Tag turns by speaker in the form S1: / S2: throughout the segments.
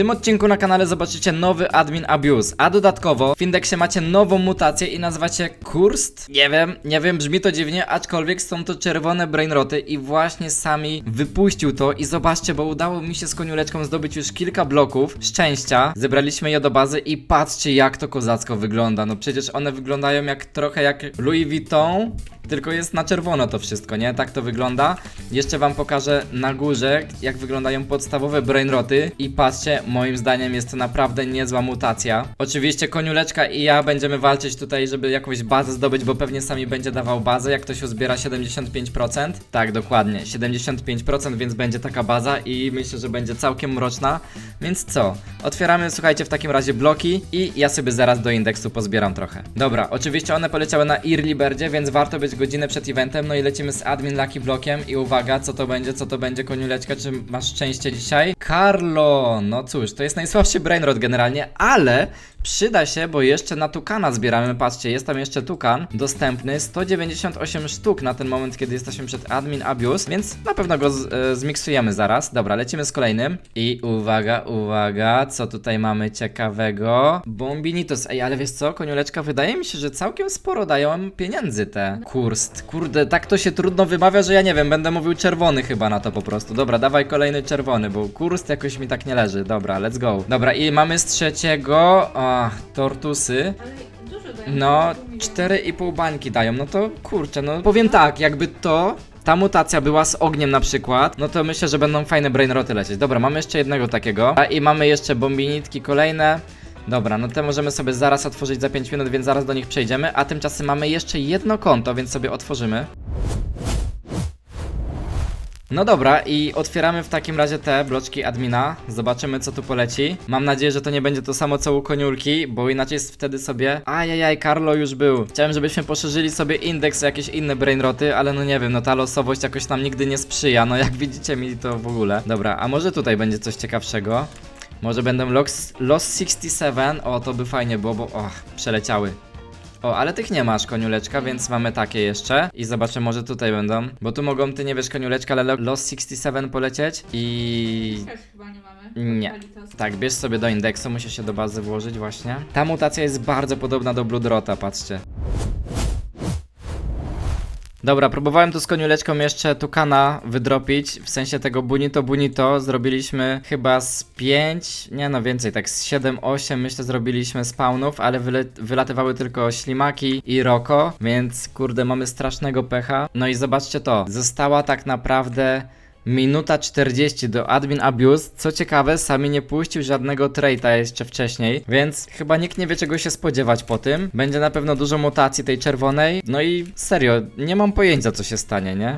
S1: tym odcinku na kanale zobaczycie nowy admin abuse, a dodatkowo w indeksie macie nową mutację i nazywacie Kurst? Nie wiem, nie wiem, brzmi to dziwnie, aczkolwiek są to czerwone brainroty i właśnie sami wypuścił to i zobaczcie, bo udało mi się z koniuleczką zdobyć już kilka bloków szczęścia, zebraliśmy je do bazy i patrzcie jak to kozacko wygląda, no przecież one wyglądają jak trochę jak Louis Vuitton, tylko jest na czerwono to wszystko, nie? Tak to wygląda. Jeszcze wam pokażę na górze, jak wyglądają podstawowe brainroty i patrzcie, moim zdaniem jest to naprawdę niezła mutacja. Oczywiście koniuleczka i ja będziemy walczyć tutaj, żeby jakąś bazę zdobyć, bo pewnie sami będzie dawał bazę, jak to się zbiera 75%. Tak, dokładnie, 75%, więc będzie taka baza i myślę, że będzie całkiem mroczna. Więc co? Otwieramy, słuchajcie, w takim razie bloki i ja sobie zaraz do indeksu pozbieram trochę. Dobra, oczywiście one poleciały na Early Birdzie, więc warto być godzinę przed eventem. No i lecimy z admin Lucky Blockiem i uwaga, co to będzie, co to będzie, koniuleczka, czy masz szczęście dzisiaj? Carlo! No cóż, to jest najsłabszy brainrot generalnie, ale przyda się, bo jeszcze na tukana zbieramy, patrzcie, jest tam jeszcze tukan dostępny, 198 sztuk na ten moment, kiedy jesteśmy przed admin abuse, więc na pewno go z, e, zmiksujemy zaraz. Dobra, lecimy z kolejnym i uwaga, uwaga, co tutaj mamy ciekawego? Bombinitos, ej, ale wiesz co, koniuleczka, wydaje mi się, że całkiem sporo dają pieniędzy te. Kurst, kurde, tak to się trudno wymawia, że ja nie wiem, będę mówił czerwony chyba na to po prostu. Dobra, dawaj kolejny czerwony, bo kurst jakoś mi tak nie leży. Dobra, let's go. Dobra, i mamy z trzeciego, ach, tortusy.
S2: Ale dużo dają.
S1: No,
S2: dużo mi dają.
S1: 4,5 bańki dają, no to kurczę, no powiem tak, jakby to. Ta mutacja była z ogniem na przykład, no to myślę, że będą fajne brainroty lecieć. Dobra, mamy jeszcze jednego takiego. A i mamy jeszcze bombinitki kolejne. Dobra, no te możemy sobie zaraz otworzyć za 5 minut, więc zaraz do nich przejdziemy. A tymczasem mamy jeszcze jedno konto, więc sobie otworzymy. No dobra, i otwieramy w takim razie te bloczki admina. Zobaczymy, co tu poleci. Mam nadzieję, że to nie będzie to samo co u koniulki, bo inaczej wtedy sobie. Ajajaj, Carlo już był. Chciałem, żebyśmy poszerzyli sobie indeks jakieś inne brainroty, ale no nie wiem, no ta losowość jakoś nam nigdy nie sprzyja. No jak widzicie mi to w ogóle. Dobra, a może tutaj będzie coś ciekawszego? Może będą Los, Los 67. O, to by fajnie było, bo. Och, przeleciały. O, ale tych nie masz, koniuleczka, więc mamy takie jeszcze. I zobaczę, może tutaj będą. Bo tu mogą, ty nie wiesz, koniuleczka, ale Los 67 polecieć. I.
S2: Też chyba nie mamy.
S1: Nie. Tak, bierz sobie do indeksu, musisz się do bazy włożyć właśnie. Ta mutacja jest bardzo podobna do Bloodrota, patrzcie. Dobra, próbowałem tu z koniuleczką jeszcze tukana wydropić, w sensie tego bunito bunito zrobiliśmy chyba z 5, nie no więcej, tak z 7-8 myślę zrobiliśmy spawnów, ale wylatywały tylko ślimaki i roko, więc kurde mamy strasznego pecha. No i zobaczcie to, została tak naprawdę Minuta 40 do admin abuse. Co ciekawe, sami nie puścił żadnego traita jeszcze wcześniej, więc chyba nikt nie wie czego się spodziewać po tym. Będzie na pewno dużo mutacji tej czerwonej. No i serio, nie mam pojęcia co się stanie, nie?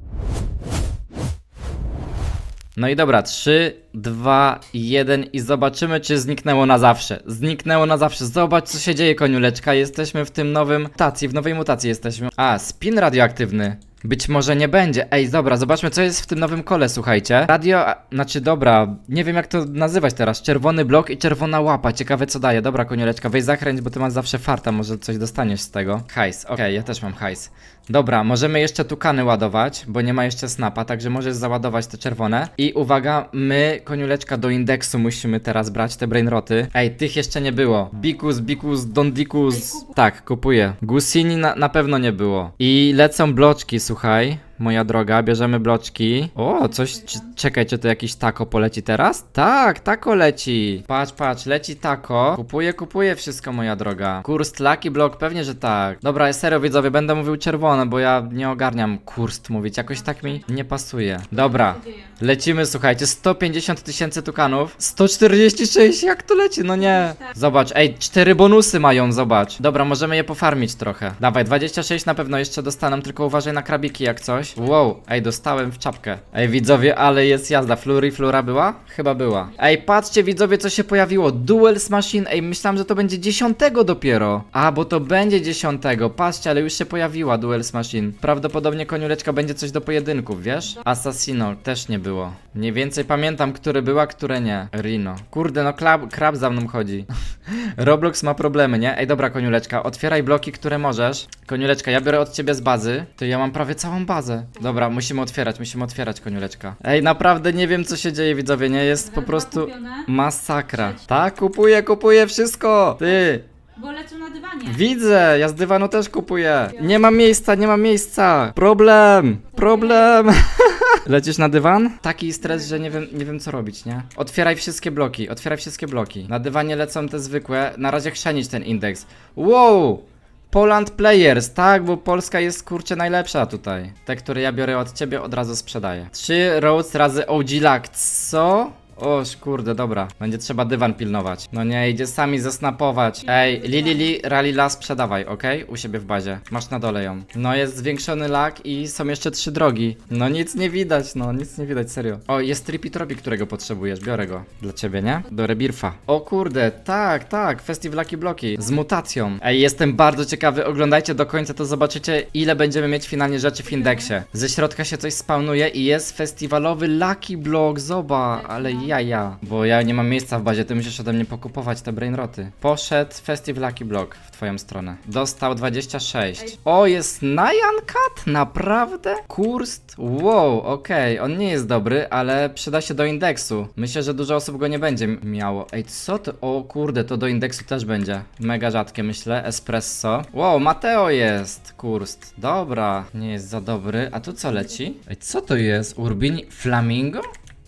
S1: No i dobra, 3, 2, 1 i zobaczymy, czy zniknęło na zawsze. Zniknęło na zawsze. Zobacz, co się dzieje, koniuleczka. Jesteśmy w tym nowym mutacji, w nowej mutacji jesteśmy. A, spin radioaktywny. Być może nie będzie. Ej, dobra, zobaczmy, co jest w tym nowym kole, słuchajcie. Radio, znaczy dobra, nie wiem jak to nazywać teraz. Czerwony blok i czerwona łapa. Ciekawe, co daje. Dobra, koniuleczka, weź zakręć, bo ty masz zawsze farta, może coś dostaniesz z tego. Hajs, okej, ja też mam hajs. Dobra, możemy jeszcze tukany ładować, bo nie ma jeszcze snapa, także możesz załadować te czerwone. I uwaga, my, koniuleczka, do indeksu musimy teraz brać te brainroty. Ej, tych jeszcze nie było. Bikus, Bikus, Dondikus. Tak, kupuję. Gusini na, na pewno nie było. I lecą bloczki, słuchaj. Moja droga, bierzemy bloczki. O, coś, c- czekaj, czy to jakiś tako poleci teraz? Tak, tako leci. Patrz, patrz, leci tako. Kupuję, kupuję wszystko, moja droga. Kurs Lucky Block, pewnie, że tak. Dobra, serio, widzowie, będę mówił czerwone, bo ja nie ogarniam kurst mówić. Jakoś tak mi nie pasuje. Dobra, lecimy, słuchajcie, 150 tysięcy tukanów. 146, jak to leci? No nie. Zobacz, ej, cztery bonusy mają, zobacz. Dobra, możemy je pofarmić trochę. Dawaj, 26 na pewno jeszcze dostaną, tylko uważaj na krabiki jak coś. Wow, ej, dostałem w czapkę. Ej, widzowie, ale jest jazda. Flurry Flura była? Chyba była. Ej, patrzcie, widzowie, co się pojawiło. Duels Machine, ej, myślałem, że to będzie 10 dopiero. A, bo to będzie 10. Patrzcie, ale już się pojawiła Duels Machine. Prawdopodobnie koniuleczka będzie coś do pojedynków, wiesz? Assassino też nie było. Mniej więcej pamiętam, które była, które nie. Rino. Kurde, no krab, krab za mną chodzi. Roblox ma problemy, nie? Ej, dobra, koniuleczka, otwieraj bloki, które możesz. Koniuleczka, ja biorę od ciebie z bazy. To ja mam prawie całą bazę. Dobra, musimy otwierać, musimy otwierać, koniuleczka. Ej, naprawdę nie wiem, co się dzieje, widzowie, nie? Jest po prostu
S2: kupione.
S1: masakra. Tak, kupuję, kupuję wszystko. Ty,
S2: Bo lecą na dywanie.
S1: widzę, ja z dywanu też kupuję. Nie ma miejsca, nie ma miejsca. Problem, problem. Lecisz na dywan? Taki stres, że nie wiem, nie wiem co robić, nie? Otwieraj wszystkie bloki, otwieraj wszystkie bloki. Na dywanie lecą te zwykłe, na razie chrzenić ten indeks. Wow! Poland Players, tak, bo Polska jest kurczę najlepsza tutaj. Te, które ja biorę od ciebie, od razu sprzedaję. Trzy Roads razy OG Lack, co? Oż kurde, dobra. Będzie trzeba dywan pilnować. No nie, idzie sami zasnapować. Ej, Lili Li, Ralila sprzedawaj, okej? U siebie w bazie. Masz na dole ją. No jest zwiększony lak i są jeszcze trzy drogi. No nic nie widać, no nic nie widać, serio. O, jest Tripitropi, którego potrzebujesz, biorę go. Dla ciebie, nie? Do Rebirfa. O kurde, tak, tak, Festival Lucky Bloki. Z mutacją. Ej, jestem bardzo ciekawy, oglądajcie do końca, to zobaczycie ile będziemy mieć finalnie rzeczy w indeksie. Ze środka się coś spawnuje i jest festiwalowy Lucky Block, zoba, ale jaja. Bo ja nie mam miejsca w bazie, ty musisz ode mnie pokupować te brainroty. Poszedł Festival Lucky Block w twoją stronę. Dostał 26. O, jest Nyan Cut? Naprawdę? Kurst? Wow, okej, on nie jest dobry, ale przyda się do indeksu. Myślę, że dużo osób go nie będzie miało. Ej, co to? O kurde, to do indeksu też będzie. Mega rzadkie, myślę. Espresso. Wow, Mateo jest. Kurst. Dobra, nie jest za dobry. A tu co leci? Ej, co to jest? Urbin Flamingo?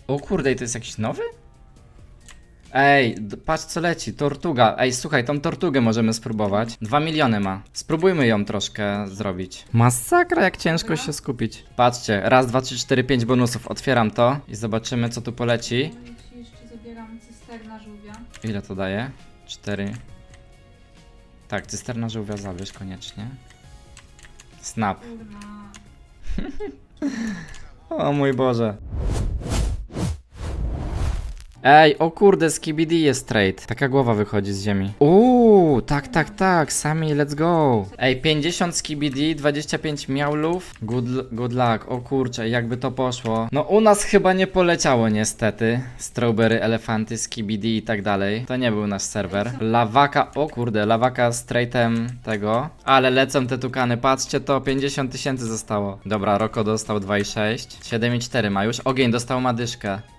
S1: O kurde, i to jest jakiś nowy? Ej, patrz co leci, tortuga. Ej, słuchaj, tą tortugę możemy spróbować. Dwa miliony ma. Spróbujmy ją troszkę zrobić. Masakra, jak ciężko się skupić. Patrzcie, raz, dwa, trzy, cztery, pięć bonusów. Otwieram to i zobaczymy, co tu poleci.
S2: Ja ci jeszcze zabieram cysterna żółwia.
S1: Ile to daje? Cztery. Tak, cysterna żółwia zabierz koniecznie. Snap.
S2: Kurna.
S1: O mój Boże. Ej, o kurde, Skibidi jest trade. Taka głowa wychodzi z ziemi. Uuu, tak, tak, tak, sami, let's go. Ej, 50 Skibidi, 25 miaulów. Good, good luck, o kurczę, jakby to poszło. No u nas chyba nie poleciało niestety. Strawberry, elefanty, Skibidi i tak dalej. To nie był nasz serwer. Lawaka, o kurde, lawaka z trade'em tego. Ale lecą te tukany, patrzcie to, 50 tysięcy zostało. Dobra, Roko dostał 2,6. 7,4 ma już. Ogień dostał madyszkę.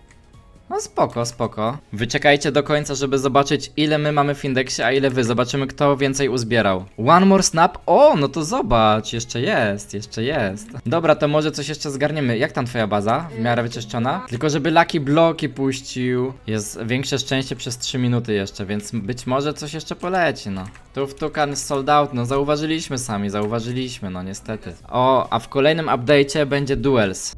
S1: No spoko, spoko. Wyczekajcie do końca, żeby zobaczyć ile my mamy w indeksie, a ile wy. Zobaczymy kto więcej uzbierał. One more snap? O, no to zobacz, jeszcze jest, jeszcze jest. Dobra, to może coś jeszcze zgarniemy. Jak tam twoja baza? W miarę wyczyszczona? Tylko żeby Lucky Bloki puścił. Jest większe szczęście przez 3 minuty jeszcze, więc być może coś jeszcze poleci, no. Tu w Tukan sold out, no zauważyliśmy sami, zauważyliśmy, no niestety. O, a w kolejnym update'cie będzie Duels.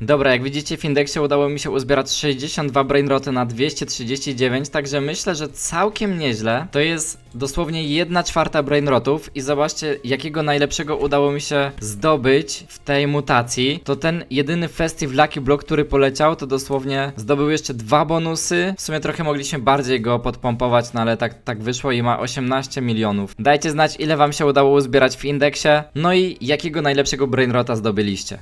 S1: Dobra, jak widzicie w indeksie udało mi się uzbierać 62 brainroty na 239, także myślę, że całkiem nieźle. To jest dosłownie 1 czwarta brainrotów i zobaczcie jakiego najlepszego udało mi się zdobyć w tej mutacji. To ten jedyny festive Lucky Block, który poleciał, to dosłownie zdobył jeszcze dwa bonusy. W sumie trochę mogliśmy bardziej go podpompować, no ale tak, tak wyszło i ma 18 milionów. Dajcie znać ile wam się udało uzbierać w indeksie, no i jakiego najlepszego brainrota zdobyliście.